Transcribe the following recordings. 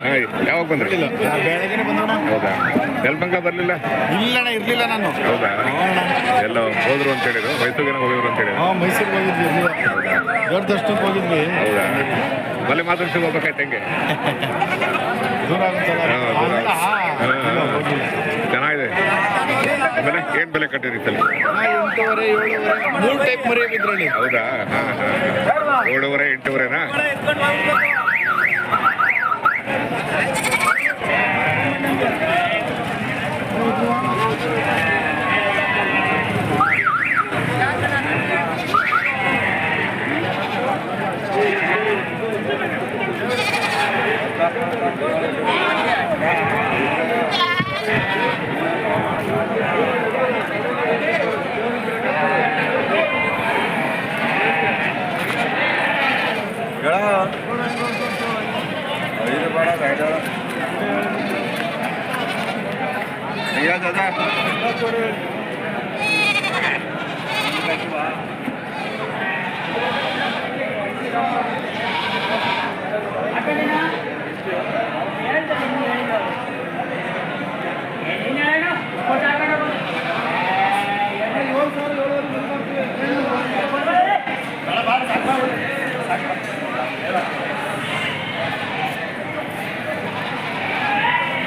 ಹಾ, ಯಾವಾಗ ಬಂದ್ರಿ? ಬೆಳಗ್ಗೆ ಬಂದೋಣ ಹೌದಾ? ನೆಲಮಂಗ್ಲ ಬರ್ಲಿಲ್ಲ? ಇಲ್ಲಣ್ಣ ಇರ್ಲಿಲ್ಲ ನಾನು. ಹೌದಾ. ಎಲ್ಲ ಹೋದ್ರು ಅಂತ ಹೇಳಿದ್ರು ಮೈಸೂರಿನ ಹೋಗಿದ್ರು ಅಂತ ಹೇಳಿದ್ರು. ಮೈಸೂರಿಗೆ ಹೋಗಿದ್ವಿ ಇರ್ಲಿಲ್ಲ. ದೊಡ್ಡ ದರ್ಶನಕ್ಕೆ ಹೋಗಿದ್ವಿ. ಹೌದಾ? ಮಲೆ ಮಾತಾಡ್ಸಿ ಹೋಗ್ಬೇಕಾಯ್ತು ಹೆಂಗೆ? ದೂರ ಆಗುತ್ತಲ್ಲ. ಚೆನ್ನಾಗಿದೆ. ಬೆಲೆ ಏನ್ ಬೆಲೆ ಕಟ್ಟಿರಿ ಸಲ? ಎಂಟೂವರೆ ಏಳುವರೆ. ಮೂರು ಟೈಪ್ ಮರಿ ಇದ್ರಲ್ಲಿ ಹೌದಾ? ಹಾ ಹಾಂ. ಏಳುವರೆ ಎಂಟೂವರೆನಾ? સાઈડ અહીંયા દાદા ಸಾಕು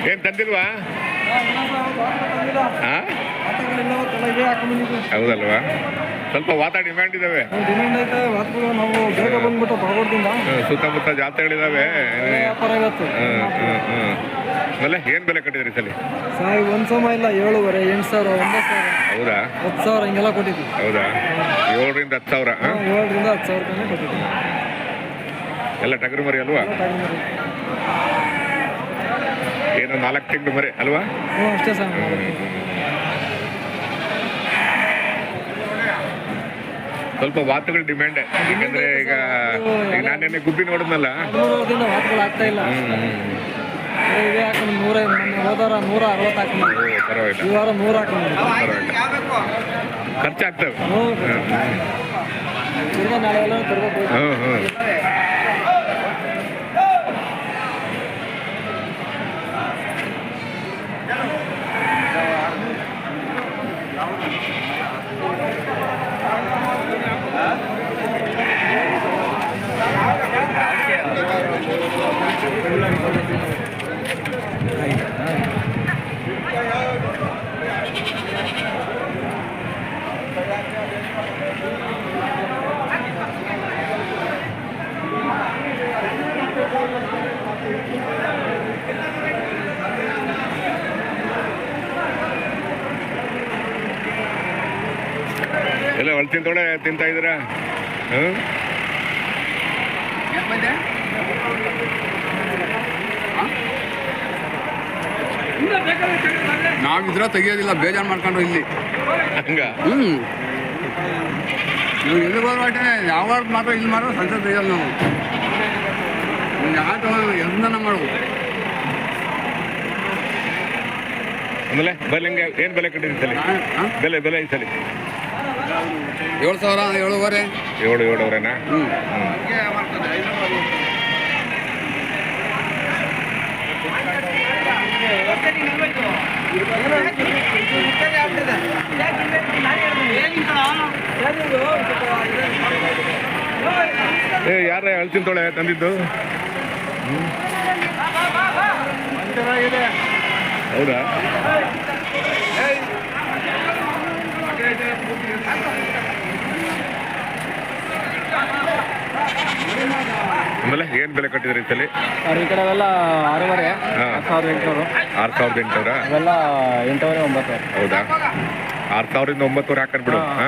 ಏನ್ ತಂದಿಲ್ವಾ? ಹಾ? ಹೌದಲ್ವಾ? ಸ್ವಲ್ಪ ವಾತ ಡಿಮ್ಯಾಂಡ್ ಇದಾವೆ. ಸುತ್ತಮುತ್ತ ಜಾತ್ರೆಗಳಿದಾವೆ. ಆಮೇಲೆ ಏನ್ ಬೆಲೆ ಕಟ್ಟಿದ್ರಿ ಸಲಿ? ಸರ್ ಒಂದ್ ಸಮ ಇಲ್ಲ ಏಳುವರೆ ಎಂಟು ಸಾವಿರ ಒಂಬತ್ತು ಸಾವಿರ. ಹೌದಾ? ಹತ್ತು ಸಾವಿರ ಹಿಂಗೆಲ್ಲ ಕೊಟ್ಟಿದ್ವಿ. ಹೌದಾ? ಏಳರಿಂದ ಹತ್ತು ಸಾವಿರ? ಏಳರಿಂದ ಹತ್ತು ಸಾವಿರ ಕೊಟ್ಟಿದ್ವಿ. ಎಲ್ಲ ಟಗರು ಮರಿ ಅಲ್ವಾ. ಏನು ನಾಲ್ಕು ತಿಂಗಳು ಮರಿ ಅಲ್ವಾ? ಅಷ್ಟೇ ಸರ್ ಸ್ವಲ್ಪ ವಾತುಗಳ ಡಿಮ್ಯಾಂಡ್ ಯಾಕಂದ್ರೆ ಈಗ ಈಗ ನಾನು ನಿನ್ನೆ ಗುಬ್ಬಿ ನೋಡಿದ್ನಲ್ಲ ದಿನ ವಾತ್ಗಳು ಆಗ್ತಾ ಇಲ್ಲ. ಇವೇ ಹಾಕೊಂಡು ನೂರ ಮೊನ್ನೆ ಹೋದಾರ ನೂರ ಅರವತ್ತು ಹಾಕೊಂಡು. ಪರವಾಗಿಲ್ಲ. ಈ ವಾರ ನೂರ ಹಾಕೊಂಡು. ಪರವಾಗಿಲ್ಲ. ಖರ್ಚಾಗ್ತವೆ. ಹ್ಞೂ ತಿರ್ಗಾ ನಾಳೆ ಎಲ್ಲ ಎಲ್ಲ ಹೊಳ್ ತಿಂತೋಳೆ ತಿಂತಾ ಇದ್ದೀರಾ? ಹ್ಮ್? ನಾವು ಇದ್ರ ತೆಗಿಯೋದಿಲ್ಲ ಬೇಜಾರು ಮಾಡ್ಕೊಂಡು ಇಲ್ಲಿ. ಹಂಗ? ಹ್ಞೂ ನೀವು ಎಲ್ಲಿ ಹೋದ್ರು ಅಷ್ಟೇ ಯಾವಾಗ ಮಾತ್ರ ಇಲ್ಲಿ ಮಾಡೋ ಸಂಸತ್ ತೆಗಿಯೋದು ನಾವು. ತಗೊಂಡು ಎಂದನ ಮಾಡ್ಬೋದು ಆಮೇಲೆ ಬೆಲೆ ಹೆಂಗೆ ಏನು ಬೆಲೆ ಹಾಂ ಬೆಲೆ ಬೆಲೆ ಈ ಸಲಿ? ಏಳು ಸಾವಿರ ಏಳುವರೆ? ಏಳು ಏಳುವರೆನಾ? ಹ್ಞೂ ಏ ಯಾರ ಹಳ್ ತೊಳೆ ತಂದಿದ್ದು. ಹೌದಾ? ಆಮೇಲೆ ಏನ್ ಬೆಲೆ ಕಟ್ಟಿದ್ರಿ ಇಂತಲ್ಲಿ ಈ ಕಡೆ ಅವೆಲ್ಲ ಆರೂವರೆ ಆರು ಸಾವಿರದ ಎಂಟುನೂರು. ಆರ್ ಸಾವಿರದ ಎಂಟುನೂರ? ಅವೆಲ್ಲ ಎಂಟೂವರೆ ಒಂಬತ್ತು. ಹೌದಾ? ಆರ್ ಸಾವಿರದಿಂದ ಒಂಬತ್ತುವರೆ ಹಾಕೊಂಡು ಬಿಡು. ಹಾ.